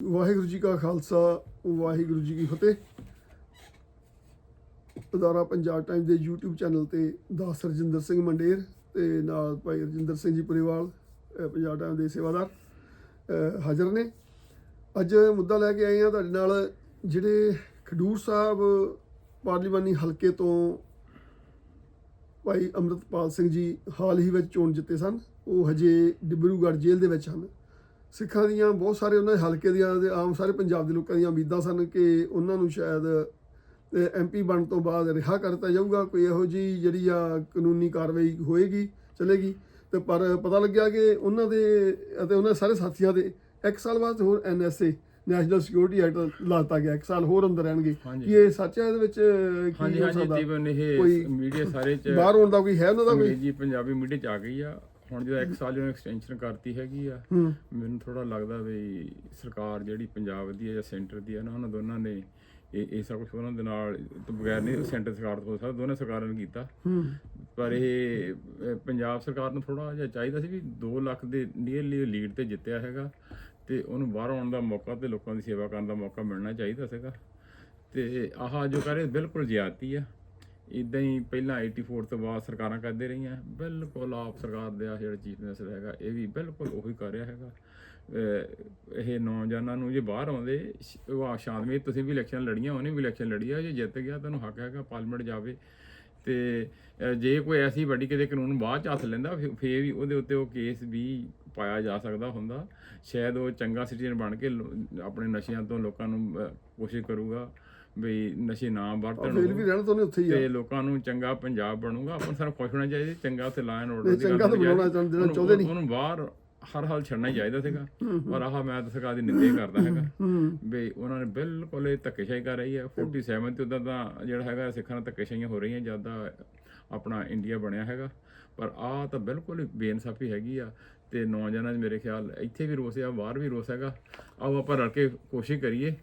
ਵਾਹਿਗੁਰੂ ਜੀ ਕਾ ਖਾਲਸਾ, ਵਾਹਿਗੁਰੂ ਜੀ ਕੀ ਫਤਿਹ। ਅਦਾਰਾ ਪੰਜਾਬ ਟਾਈਮ ਦੇ YouTube ਚੈਨਲ ਤੇ ਦਾਸ ਰਜਿੰਦਰ ਸਿੰਘ ਮੰਡੇਰ ਤੇ ਨਾਲ ਭਾਈ ਰਜਿੰਦਰ ਸਿੰਘ ਜੀ ਪਰਿਵਾਲ ਪੰਜਾਬ ਟਾਈਮ ਦੇ ਸੇਵਾਦਾਰ ਹਾਜ਼ਰ ਨੇ। ਅੱਜ ਮੁੱਦਾ ਲੈ ਕੇ ਆਏ ਹਾਂ ਤੁਹਾਡੇ ਨਾਲ ਜਿਹੜੇ ਖਡੂਰ ਸਾਹਿਬ ਪਾਰਲੀਮਾਨੀ ਹਲਕੇ ਤੋਂ ਭਾਈ ਅੰਮ੍ਰਿਤਪਾਲ ਸਿੰਘ ਜੀ ਹਾਲ ਹੀ ਵਿੱਚ ਚੋਣ ਜਿੱਤੇ ਸਨ। ਉਹ ਹਜੇ ਡਿਬਰੂਗੜ੍ਹ ਜੇਲ੍ਹ ਦੇ ਵਿੱਚ ਹਨ। ਸਿੱਖਾਂ ਦੀਆਂ ਬਹੁਤ ਸਾਰੇ ਉਹਨਾਂ ਦੇ ਹਲਕੇ ਦੀਆਂ ਤੇ ਆਮ ਸਾਰੇ ਪੰਜਾਬ ਦੇ ਲੋਕਾਂ ਦੀਆਂ ਉਮੀਦਾਂ ਸਨ ਕਿ ਉਹਨਾਂ ਨੂੰ ਸ਼ਾਇਦ ਐਮਪੀ ਬਣਨ ਤੋਂ ਬਾਅਦ ਰਿਹਾ ਕਰਤਾ ਜਾਊਗਾ ਕੋਈ ਇਹੋ ਜੀ ਜਿਹੜੀ ਆ ਕਾਨੂੰਨੀ ਕਾਰਵਾਈ ਹੋਏਗੀ ਚਲੇਗੀ। ਤੇ ਪਰ ਪਤਾ ਲੱਗਿਆ ਕਿ ਉਹਨਾਂ ਦੇ ਅਤੇ ਉਹਨਾਂ ਸਾਰੇ ਸਾਥੀਆਂ ਦੇ ਇੱਕ ਸਾਲ ਬਾਅਦ ਹੋਰ ਐਨਐਸਏ ਨੈਸ਼ਨਲ ਸਿਕਿਉਰਿਟੀ ਐਕਟ ਲਾਤਾ ਗਿਆ ਇੱਕ ਸਾਲ ਹੋਰ ਅੰਦਰ ਰਹਿਣਗੇ। ਹਾਂਜੀ। ਕੀ ਇਹ ਸੱਚ ਹੈ ਇਹਦੇ ਵਿੱਚ? ਕੀ ਹਾਂਜੀ ਹੋ ਹਾਂਜੀ ਸਕਦਾ? ਇਹ ਮੀਡੀਆ ਸਾਰੇ ਚ ਬਾਹਰ ਹੋਣ ਦਾ ਕੋਈ ਹੈ ਉਹਨਾਂ ਦਾ ਕੋਈ? ਅੰਗਰੇਜ਼ੀ ਪੰਜਾਬੀ ਮੀਡੀਆ ਚ ਆ ਗਈ ਆ। ਹੁਣ ਜਿਹੜਾ ਇੱਕ ਸਾਲ ਜਿਹਨੂੰ ਐਕਸਟੈਂਸ਼ਨ ਕਰਤੀ ਹੈਗੀ ਆ ਮੈਨੂੰ ਥੋੜਾ ਲੱਗਦਾ ਵੀ ਸਰਕਾਰ ਜਿਹੜੀ ਪੰਜਾਬ ਦੀ ਹੈ ਜਾਂ ਸੈਂਟਰ ਦੀ ਹੈ ਨਾ ਉਹਨਾਂ ਦੋਨਾਂ ਨੇ ਇਹ ਇਹ ਸਭ ਕੁਝ ਉਹਨਾਂ ਦੇ ਨਾਲ ਤੋਂ ਬਗੈਰ ਨਹੀਂ ਸੈਂਟਰ ਸਰਕਾਰ ਤੋਂ ਸਕਦਾ ਦੋਨੇ ਸਰਕਾਰਾਂ ਨੇ ਕੀਤਾ। ਪਰ ਇਹ ਪੰਜਾਬ ਸਰਕਾਰ ਨੂੰ ਥੋੜਾ ਜਿਹਾ ਚਾਹੀਦਾ ਸੀ ਵੀ 2 ਲੱਖ ਦੇ ਨੀਅਰਲੀ ਲੀਡ ਤੇ ਜਿੱਤਿਆ ਹੈਗਾ ਤੇ ਉਹਨੂੰ ਬਾਹਰ ਆਉਣ ਦਾ ਮੌਕਾ ਤੇ ਲੋਕਾਂ ਦੀ ਸੇਵਾ ਕਰਨ ਦਾ ਮੌਕਾ ਮਿਲਣਾ ਚਾਹੀਦਾ ਸੀਗਾ। ਤੇ ਆਹ ਜੋ ਕਰੇ ਬਿਲਕੁਲ ਜ਼ਿਆਦਤੀ ਆ। ਇਦਾਂ ਹੀ ਪਹਿਲਾਂ 84 ਤੋਂ ਬਾਅਦ ਸਰਕਾਰਾਂ ਕਰਦੇ ਰਹੀਆਂ। ਬਿਲਕੁਲ ਆਪ ਸਰਕਾਰ ਦੇ ਆ ਜਿਹੜਾ ਚੀਫ ਮਿਨਿਸਟਰ ਹੈਗਾ, ਇਹ ਵੀ ਬਿਲਕੁਲ ਉਹੀ ਕਰ ਰਿਹਾ ਹੈਗਾ। ਇਹ ਨੌਜਵਾਨਾਂ ਨੂੰ ਜੇ ਬਾਹਰ ਆਉਂਦੇ ਸ਼- ਉਹ ਆ ਸ਼ਾਂਤਮਈ ਤੁਸੀਂ ਵੀ ਇਲੈਕਸ਼ਨ ਲੜੀਆਂ, ਉਹਨੇ ਵੀ ਇਲੈਕਸ਼ਨ ਲੜੀ ਆ, ਜੇ ਜਿੱਤ ਗਿਆ ਤੁਹਾਨੂੰ ਹੱਕ ਹੈਗਾ ਪਾਰਲੀਮੈਂਟ ਜਾਵੇ। ਤੇ ਜੇ ਕੋਈ ਐਸੀ ਵੱਡੀ ਕਿਤੇ ਕਾਨੂੰਨ ਬਾਅਦ ਚ ਹੱਥ ਲੈਂਦਾ ਫਿਰ- ਫਿਰ ਵੀ ਉਹਦੇ ਉੱਤੇ ਉਹ ਕੇਸ ਵੀ ਪਾਇਆ ਜਾ ਸਕਦਾ ਹੁੰਦਾ। ਸ਼ਾਇਦ ਉਹ ਚੰਗਾ ਸਿਟੀਜ਼ਨ ਬਣ ਕੇ ਆਪਣੇ ਨਸ਼ਿਆਂ ਤੋਂ ਲੋਕਾਂ ਨੂੰ ਕੋਸ਼ਿਸ਼ ਕਰੂਗਾ। ਵੀ ਨਸ਼ੇ ਨਾ ਵਰਤਣ ਫੇਰ ਵੀ ਰਹਿਣਾ ਤਾਂ ਉਹਨੇ ਉੱਥੇ ਹੀ ਆ। ਤੇ ਲੋਕਾਂ ਨੂੰ ਚੰਗਾ ਪੰਜਾਬ ਬਣੂਗਾ ਆਪਾਂ ਨੂੰ ਸਾਰਾ ਖੁਸ਼ ਹੋਣਾ ਚਾਹੀਦਾ ਚੰਗਾ ਉੱਥੇ ਲਾਇਨ ਆਰਡਰ ਨਹੀਂ, ਚੰਗਾ ਤਾਂ ਬਣਾਉਣਾ ਚਾਹੁੰਦੇ- ਨਹੀਂ। ਉਹਨੂੰ ਬਾਹਰ ਹਰ ਹਾਲ ਛੱਡਣਾ ਹੀ ਚਾਹੀਦਾ ਸੀਗਾ। ਪਰ ਆਹ ਮੈਂ ਤਾਂ ਸਰਕਾਰ ਦੀ ਨਿੰਦਾ ਕਰਦਾ ਹੈਗਾ। ਵੀ ਉਹਨਾਂ ਨੇ ਬਿਲਕੁਲ ਇਹ ਧੱਕੇਸ਼ਾਹੀ ਕਰ ਰਹੀ ਹੈ 47 ਤੇ ਉਦਾਂ ਤਾਂ ਜਿਹੜਾ ਹੈਗਾ ਸਿੱਖਾਂ ਨਾਲ ਧੱਕੇਸ਼ਾਹੀਆਂ ਹੋ ਰਹੀਆਂ ਜਦ ਦਾ ਆਪਣਾ ਇੰਡੀਆ ਬਣਿਆ ਹੈਗਾ। ਪਰ ਆਹ ਤਾਂ ਬਿਲਕੁਲ ਹੀ ਬੇਇਨਸਾਫੀ ਹੈਗੀ ਆ। ਤੇ ਨੌਜਵਾਨਾਂ 'ਚ ਮੇਰੇ ਖਿਆਲ ਇੱਥੇ ਵੀ ਰੋਸ ਆ ਬਾਹਰ ਵੀ ਰੋਸ ਹੈਗਾ। ਆਓ ਆਪਾਂ ਰਲ ਕੇ ਕੋਸ਼ਿਸ਼ ਕਰੀਏ।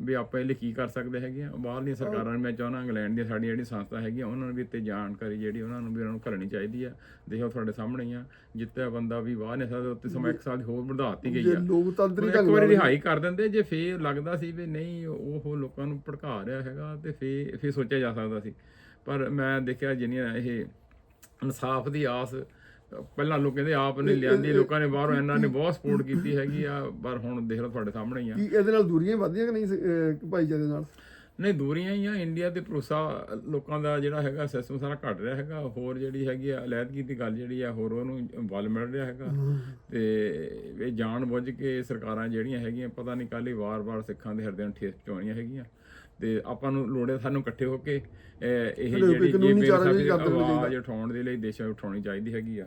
ਵੀ ਆਪਾਂ ਇਹ ਲਈ ਕੀ ਕਰ ਸਕਦੇ ਹੈਗੇ ਆ। ਬਾਹਰਲੀਆਂ ਸਰਕਾਰਾਂ ਨੂੰ ਮੈਂ ਚਾਹੁੰਦਾ ਇੰਗਲੈਂਡ ਦੀਆਂ ਸਾਡੀਆਂ ਜਿਹੜੀ ਸੰਸਥਾ ਹੈਗੀਆਂ ਉਹਨਾਂ ਨੂੰ ਵੀ ਤੇ ਜਾਣਕਾਰੀ ਜਿਹੜੀ ਉਹਨਾਂ ਨੂੰ ਵੀ ਉਹਨਾਂ ਨੂੰ ਘਲਣੀ ਚਾਹੀਦੀ ਆ। ਦੇਖੋ ਤੁਹਾਡੇ ਸਾਹਮਣੇ ਹੀ ਆ ਜਿੱਤਿਆ ਬੰਦਾ ਵੀ ਬਾਹਰ ਨਹੀਂ ਸਕਦਾ ਉੱਤੇ ਸਮਾਂ ਇੱਕ ਸਾਲ ਹੋਰ ਵਧਾਤੀ ਗਈ ਜੇ ਆ ਲੋਕਤੰਤਰੀ ਇੱਕ ਵਾਰੀ ਰਿਹਾਈ ਕਰ ਦਿੰਦੇ ਜੇ ਫੇਰ ਲੱਗਦਾ ਸੀ ਵੀ ਨਹੀਂ ਉਹ ਲੋਕਾਂ ਨੂੰ ਭੜਕਾ ਰਿਹਾ ਹੈਗਾ ਤੇ ਫੇਰ ਫੇਰ ਸੋਚਿਆ ਜਾ ਸਕਦਾ ਸੀ। ਪਰ ਮੈਂ ਦੇਖਿਆ ਜਿੰਨੀਆਂ ਇਹ ਇਨਸਾਫ ਦੀ ਆਸ ਪਹਿਲਾਂ ਲੋਕ ਕਹਿੰਦੇ ਆਪ ਨੇ ਲਿਆਂਦੀ ਲੋਕਾਂ ਨੇ ਬਾਹਰੋਂ ਇਹਨਾਂ ਨੇ ਬਹੁਤ ਸਪੋਰਟ ਕੀਤੀ ਹੈਗੀ ਆ ਪਰ ਹੁਣ ਦੇਖ ਲਓ ਤੁਹਾਡੇ ਸਾਹਮਣੇ ਹੀ ਆ। ਕੀ ਇਹਦੇ ਨਾਲ ਦੂਰੀਆਂ ਵੱਧਦੀਆਂ ਕਿ ਨਹੀਂ ਭਾਈਚਾਰੇ ਨਾਲ? ਨਹੀਂ ਦੂਰੀਆਂ ਹੀ ਆ। ਇੰਡੀਆ ਤੇ ਭਰੋਸਾ ਲੋਕਾਂ ਦਾ ਜਿਹੜਾ ਹੈਗਾ ਸਿਸਟਮ ਸਾਰਾ ਘਟ ਰਿਹਾ ਹੈਗਾ। ਹੋਰ ਜਿਹੜੀ ਹੈਗੀ ਆ ਅਲੈਦਗੀ ਦੀ ਗੱਲ ਜਿਹੜੀ ਆ ਹੋਰ ਉਹਨੂੰ ਬਲ ਮਿਲ ਰਿਹਾ ਹੈਗਾ। ਤੇ ਇਹ ਜਾਣ ਬੁੱਝ ਕੇ ਸਰਕਾਰਾਂ ਜਿਹੜੀਆਂ ਹੈਗੀਆਂ ਪਤਾ ਨਹੀਂ ਕੱਲ ਹੀ ਵਾਰ-ਵਾਰ ਸਿੱਖਾਂ ਦੇ ਹਿਰਦਿਆਂ ਨੂੰ ਠੇਸ ਪਹੁੰਚਾਉਣੀਆਂ ਹੈਗੀਆਂ। ਤੇ ਆਪਾਂ ਨੂੰ ਲੋੜੇ ਸਾਨੂੰ ਇਕੱਠੇ ਹੋ ਕੇ ਇਹ ਜਿਹੜੀ ਕਰਦੇ ਹੋਣੇ ਆਵਾਜ਼ ਉਠਾਉਣ ਦੇ ਲਈ ਦੇਸ਼ਾਂ ਉਠਾਉਣੀ ਚਾਹੀਦੀ ਹੈਗੀ ਆ।